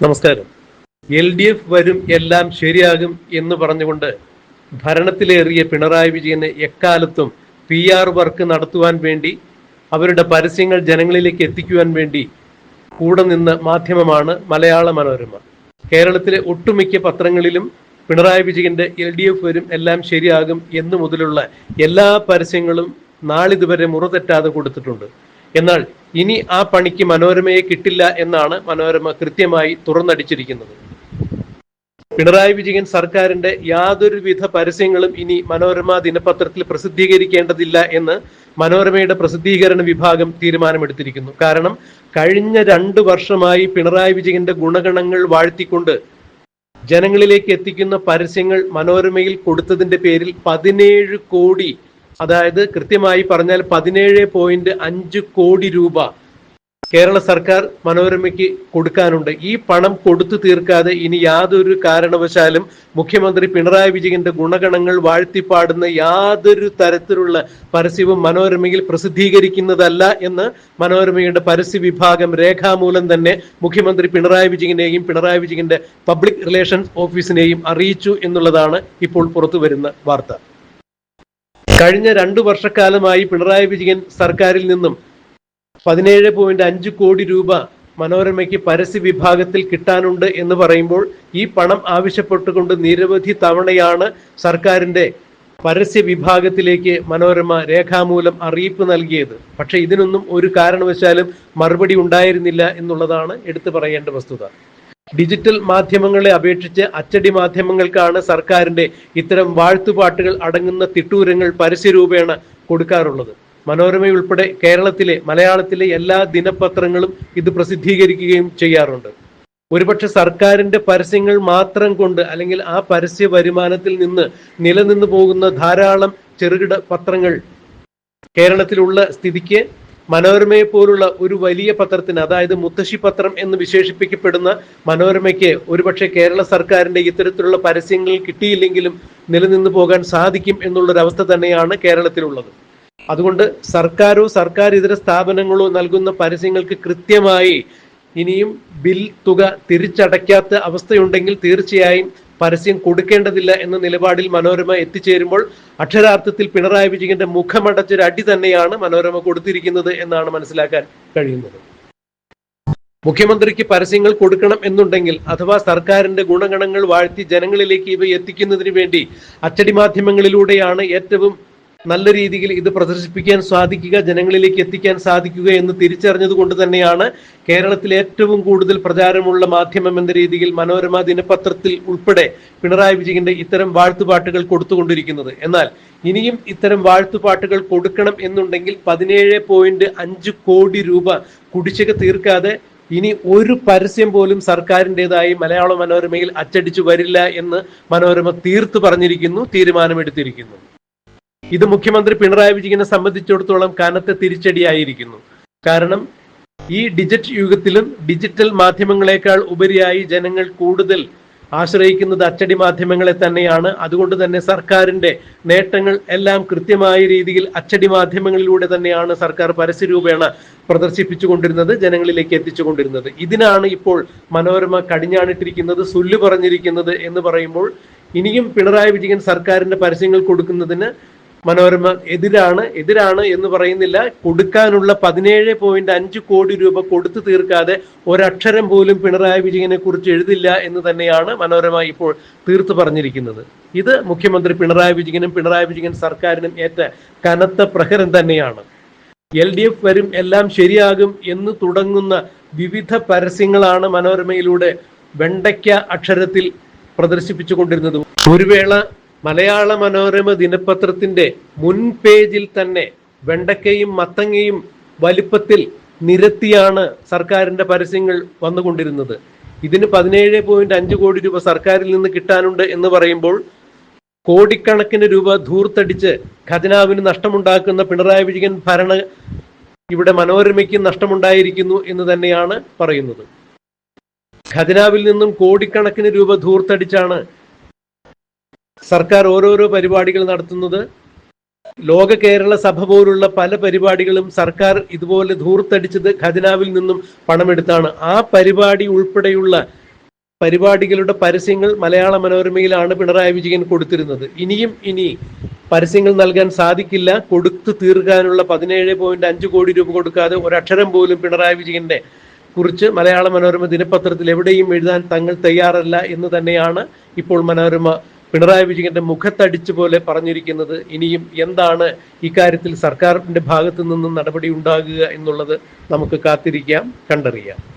നമസ്കാരം. L D F വരും എല്ലാം ശരിയാകും എന്ന് പറഞ്ഞുകൊണ്ട് ഭരണത്തിലേറിയ പിണറായി വിജയന് എക്കാലത്തും പി ആർ വർക്ക് നടത്തുവാൻ വേണ്ടി അവരുടെ പരസ്യങ്ങൾ ജനങ്ങളിലേക്ക് എത്തിക്കുവാൻ വേണ്ടി കൂടെ നിന്ന മാധ്യമമാണ് മലയാള മനോരമ. കേരളത്തിലെ ഒട്ടുമിക്ക പത്രങ്ങളിലും പിണറായി വിജയന്റെ എൽ ഡി എഫ് വരും എല്ലാം ശരിയാകും എന്ന് മുതലുള്ള എല്ലാ പരസ്യങ്ങളും നാളിതുവരെ മുറതെറ്റാതെ കൊടുത്തിട്ടുണ്ട്. എന്നാൽ ഇനി ആ പണിക്ക് മനോരമയെ കിട്ടില്ല എന്നാണ് മനോരമ കൃത്യമായി തുറന്നടിച്ചിരിക്കുന്നത്. പിണറായി വിജയൻ സർക്കാരിന്റെ യാതൊരുവിധ പരസ്യങ്ങളും ഇനി മനോരമ ദിനപത്രത്തിൽ പ്രസിദ്ധീകരിക്കേണ്ടതില്ല എന്ന് മനോരമയുടെ പ്രസിദ്ധീകരണ വിഭാഗം തീരുമാനമെടുത്തിരിക്കുന്നു. കാരണം കഴിഞ്ഞ രണ്ടു വർഷമായി പിണറായി വിജയന്റെ ഗുണഗണങ്ങൾ വാഴ്ത്തിക്കൊണ്ട് ജനങ്ങളിലേക്ക് എത്തിക്കുന്ന പരസ്യങ്ങൾ മനോരമയിൽ കൊടുത്തതിന്റെ പേരിൽ പതിനേഴ് കോടി അതായത് കൃത്യമായി പറഞ്ഞാൽ പതിനേഴ് പോയിന്റ് അഞ്ച് കോടി രൂപ കേരള സർക്കാർ മനോരമയ്ക്ക് കൊടുക്കാനുണ്ട്. ഈ പണം കൊടുത്തു തീർക്കാതെ ഇനി യാതൊരു കാരണവശാലും മുഖ്യമന്ത്രി പിണറായി വിജയന്റെ ഗുണഗണങ്ങൾ വാഴ്ത്തിപ്പാടുന്ന യാതൊരു തരത്തിലുള്ള പരസ്യവും മനോരമയിൽ പ്രസിദ്ധീകരിക്കുന്നതല്ല എന്ന് മനോരമയുടെ പരസ്യ വിഭാഗം രേഖാമൂലം തന്നെ മുഖ്യമന്ത്രി പിണറായി വിജയനെയും പിണറായി വിജയന്റെ പബ്ലിക് റിലേഷൻസ് ഓഫീസിനെയും അറിയിച്ചു എന്നുള്ളതാണ് ഇപ്പോൾ പുറത്തു വരുന്ന വാർത്ത. കഴിഞ്ഞ രണ്ടു വർഷക്കാലമായി പിണറായി വിജയൻ സർക്കാരിൽ നിന്നും പതിനേഴ് പോയിന്റ് അഞ്ച് കോടി രൂപ മനോരമയ്ക്ക് പരസ്യ വിഭാഗത്തിൽ കിട്ടാനുണ്ട് എന്ന് പറയുമ്പോൾ ഈ പണം ആവശ്യപ്പെട്ടുകൊണ്ട് നിരവധി തവണയാണ് സർക്കാരിന്റെ പരസ്യ വിഭാഗത്തിലേക്ക് മനോരമ രേഖാമൂലം അറിയിപ്പ് നൽകിയത്. പക്ഷേ ഇതിനൊന്നും ഒരു കാരണവശാലും മറുപടി ഉണ്ടായിരുന്നില്ല എന്നുള്ളതാണ് എടുത്തു പറയേണ്ട വസ്തുത. ഡിജിറ്റൽ മാധ്യമങ്ങളെ അപേക്ഷിച്ച് അച്ചടി മാധ്യമങ്ങൾക്കാണ് സർക്കാരിന്റെ ഇത്തരം വാഴ്ത്തുപാട്ടുകൾ അടങ്ങുന്ന തിട്ടൂരങ്ങൾ പരസ്യരൂപേണ കൊടുക്കാറുള്ളത്. മനോരമയുൾപ്പെടെ കേരളത്തിലെ മലയാളത്തിലെ എല്ലാ ദിനപത്രങ്ങളും ഇത് പ്രസിദ്ധീകരിക്കുകയും ചെയ്യാറുണ്ട്. ഒരുപക്ഷെ സർക്കാരിന്റെ പരസ്യങ്ങൾ മാത്രം കൊണ്ട് അല്ലെങ്കിൽ ആ പരസ്യ വരുമാനത്തിൽ നിന്ന് നിലനിന്നു പോകുന്ന ധാരാളം ചെറുകിട പത്രങ്ങൾ കേരളത്തിലുള്ള സ്ഥിതിക്ക് മനോരമയെ പോലുള്ള ഒരു വലിയ പത്രത്തിന് അതായത് മുത്തശ്ശി പത്രം എന്ന് വിശേഷിപ്പിക്കപ്പെടുന്ന മനോരമയ്ക്ക് ഒരുപക്ഷെ കേരള സർക്കാരിന്റെ ഇത്തരത്തിലുള്ള പരസ്യങ്ങൾ കിട്ടിയില്ലെങ്കിലും നിലനിന്നു പോകാൻ സാധിക്കും എന്നുള്ളൊരവസ്ഥ തന്നെയാണ് കേരളത്തിലുള്ളത്. അതുകൊണ്ട് സർക്കാരോ സർക്കാർ ഇതര സ്ഥാപനങ്ങളോ നൽകുന്ന പരസ്യങ്ങൾക്ക് കൃത്യമായി ഇനിയും ബിൽ തുക തിരിച്ചടയ്ക്കാത്ത അവസ്ഥയുണ്ടെങ്കിൽ തീർച്ചയായും പരസ്യം കൊടുക്കേണ്ടതില്ല എന്ന നിലപാടിൽ മനോരമ എത്തിച്ചേരുമ്പോൾ അക്ഷരാർത്ഥത്തിൽ പിണറായി വിജയന്റെ മുഖമടച്ചൊരു അടി തന്നെയാണ് മനോരമ കൊടുത്തിരിക്കുന്നത് എന്നാണ് മനസ്സിലാക്കാൻ കഴിയുന്നത്. മുഖ്യമന്ത്രിക്ക് പരസ്യങ്ങൾ കൊടുക്കണം എന്നുണ്ടെങ്കിൽ അഥവാ സർക്കാരിന്റെ ഗുണഗണങ്ങൾ വാഴ്ത്തി ജനങ്ങളിലേക്ക് ഇവ എത്തിക്കുന്നതിന് വേണ്ടി അച്ചടി മാധ്യമങ്ങളിലൂടെയാണ് ഏറ്റവും നല്ല രീതിയിൽ ഇത് പ്രദർശിപ്പിക്കാൻ സാധിക്കുക ജനങ്ങളിലേക്ക് എത്തിക്കാൻ സാധിക്കുക എന്ന് തിരിച്ചറിഞ്ഞത് കൊണ്ട് തന്നെയാണ് കേരളത്തിൽ ഏറ്റവും കൂടുതൽ പ്രചാരമുള്ള മാധ്യമം എന്ന രീതിയിൽ മനോരമ ദിനപത്രത്തിൽ ഉൾപ്പെടെ പിണറായി വിജയന്റെ ഇത്തരം വാഴ്ത്തുപാട്ടുകൾ കൊടുത്തുകൊണ്ടിരിക്കുന്നത്. എന്നാൽ ഇനിയും ഇത്തരം വാഴ്ത്തുപാട്ടുകൾ കൊടുക്കണം എന്നുണ്ടെങ്കിൽ പതിനേഴ് പോയിന്റ് അഞ്ച് കോടി രൂപ കുടിശ്ശിക തീർക്കാതെ ഇനി ഒരു പരസ്യം പോലും സർക്കാരിന്റെതായി മലയാള മനോരമയിൽ അച്ചടിച്ചു വരില്ല എന്ന് മനോരമ തീർത്തു പറഞ്ഞിരിക്കുന്നു തീരുമാനമെടുത്തിരിക്കുന്നു. ഇത് മുഖ്യമന്ത്രി പിണറായി വിജയനെ സംബന്ധിച്ചിടത്തോളം കനത്ത തിരിച്ചടിയായിരിക്കുന്നു. കാരണം ഈ ഡിജിറ്റ് യുഗത്തിലും ഡിജിറ്റൽ മാധ്യമങ്ങളെക്കാൾ ഉപരിയായി ജനങ്ങൾ കൂടുതൽ ആശ്രയിക്കുന്നത് അച്ചടി മാധ്യമങ്ങളെ തന്നെയാണ്. അതുകൊണ്ട് തന്നെ സർക്കാരിന്റെ നേട്ടങ്ങൾ എല്ലാം കൃത്യമായ രീതിയിൽ അച്ചടി മാധ്യമങ്ങളിലൂടെ തന്നെയാണ് സർക്കാർ പരസ്യരൂപേണ പ്രദർശിപ്പിച്ചുകൊണ്ടിരുന്നത് ജനങ്ങളിലേക്ക് എത്തിച്ചുകൊണ്ടിരുന്നത്. ഇതിനാണ് ഇപ്പോൾ മനോരമ കടിഞ്ഞാണിട്ടിരിക്കുന്നത് സുല്ലു പറഞ്ഞിരിക്കുന്നത് എന്ന് പറയുമ്പോൾ ഇനിയും പിണറായി വിജയൻ സർക്കാരിന്റെ പരസ്യങ്ങൾ കൊടുക്കുന്നതിന് മനോരമ എതിരാണ് എതിരാണ് എന്ന് പറയുന്നില്ല. കൊടുക്കാനുള്ള പതിനേഴ് പോയിന്റ് അഞ്ച് കോടി രൂപ കൊടുത്തു തീർക്കാതെ ഒരക്ഷരം പോലും പിണറായി വിജയനെ കുറിച്ച് എഴുതില്ല എന്ന് തന്നെയാണ് മനോരമ ഇപ്പോൾ തീർത്തു പറഞ്ഞിരിക്കുന്നത്. ഇത് മുഖ്യമന്ത്രി പിണറായി വിജയനും പിണറായി വിജയൻ സർക്കാരിനും ഏറ്റ കനത്ത പ്രഹരം തന്നെയാണ്. എൽ ഡി എഫ് വരും എല്ലാം ശരിയാകും എന്ന് തുടങ്ങുന്ന വിവിധ പരസ്യങ്ങളാണ് മനോരമയിലൂടെ വെണ്ടയ്ക്ക അക്ഷരത്തിൽ പ്രദർശിപ്പിച്ചുകൊണ്ടിരുന്നത്. ഒരു വേള മലയാള മനോരമ ദിനപത്രത്തിന്റെ മുൻ പേജിൽ തന്നെ വെണ്ടക്കയും മത്തങ്ങയും വലിപ്പത്തിൽ നിരത്തിയാണ് സർക്കാരിന്റെ പരസ്യങ്ങൾ വന്നുകൊണ്ടിരുന്നത്. ഇതിന് പതിനേഴ് പോയിന്റ് അഞ്ച് കോടി രൂപ സർക്കാരിൽ നിന്ന് കിട്ടാനുണ്ട് എന്ന് പറയുമ്പോൾ കോടിക്കണക്കിന് രൂപ ധൂർത്തടിച്ച് ഖജനാവിന് നഷ്ടമുണ്ടാക്കുന്ന പിണറായി വിജയൻ ഭരണ ഇവിടെ മനോരമയ്ക്ക് നഷ്ടമുണ്ടായിരിക്കുന്നു എന്ന് തന്നെയാണ് പറയുന്നത്. ഖജനാവിൽ നിന്നും കോടിക്കണക്കിന് രൂപ ധൂർത്തടിച്ചാണ് സർക്കാർ ഓരോരോ പരിപാടികൾ നടത്തുന്നത്. ലോക കേരള സഭ പോലുള്ള പല പരിപാടികളും സർക്കാർ ഇതുപോലെ ധൂർത്തടിച്ചത് ഖജനാവിൽ നിന്നും പണമെടുത്താണ്. ആ പരിപാടി ഉൾപ്പെടെയുള്ള പരിപാടികളുടെ പരസ്യങ്ങൾ മലയാള മനോരമയിലാണ് പിണറായി വിജയൻ കൊടുത്തിരുന്നത്. ഇനിയും ഇനി പരസ്യങ്ങൾ നൽകാൻ സാധിക്കില്ല. കൊടുത്തു തീർക്കാനുള്ള പതിനേഴ് പോയിന്റ് അഞ്ച് കോടി രൂപ കൊടുക്കാതെ ഒരക്ഷരം പോലും പിണറായി വിജയന്റെ കുറിച്ച് മലയാള മനോരമ ദിനപത്രത്തിൽ എവിടെയും എഴുതാൻ തങ്ങൾ തയ്യാറല്ല എന്ന് തന്നെയാണ് ഇപ്പോൾ മനോരമ പിണറായി വിജയന്റെ മുഖത്തടിച്ചു പോലെ പറഞ്ഞിരിക്കുന്നത് ഇനിയും എന്താണ് ഇക്കാര്യത്തിൽ സർക്കാരിന്റെ ഭാഗത്തു നിന്നും നടപടി ഉണ്ടാകുക എന്നുള്ളത് നമുക്ക് കാത്തിരിക്കാം കണ്ടറിയാം.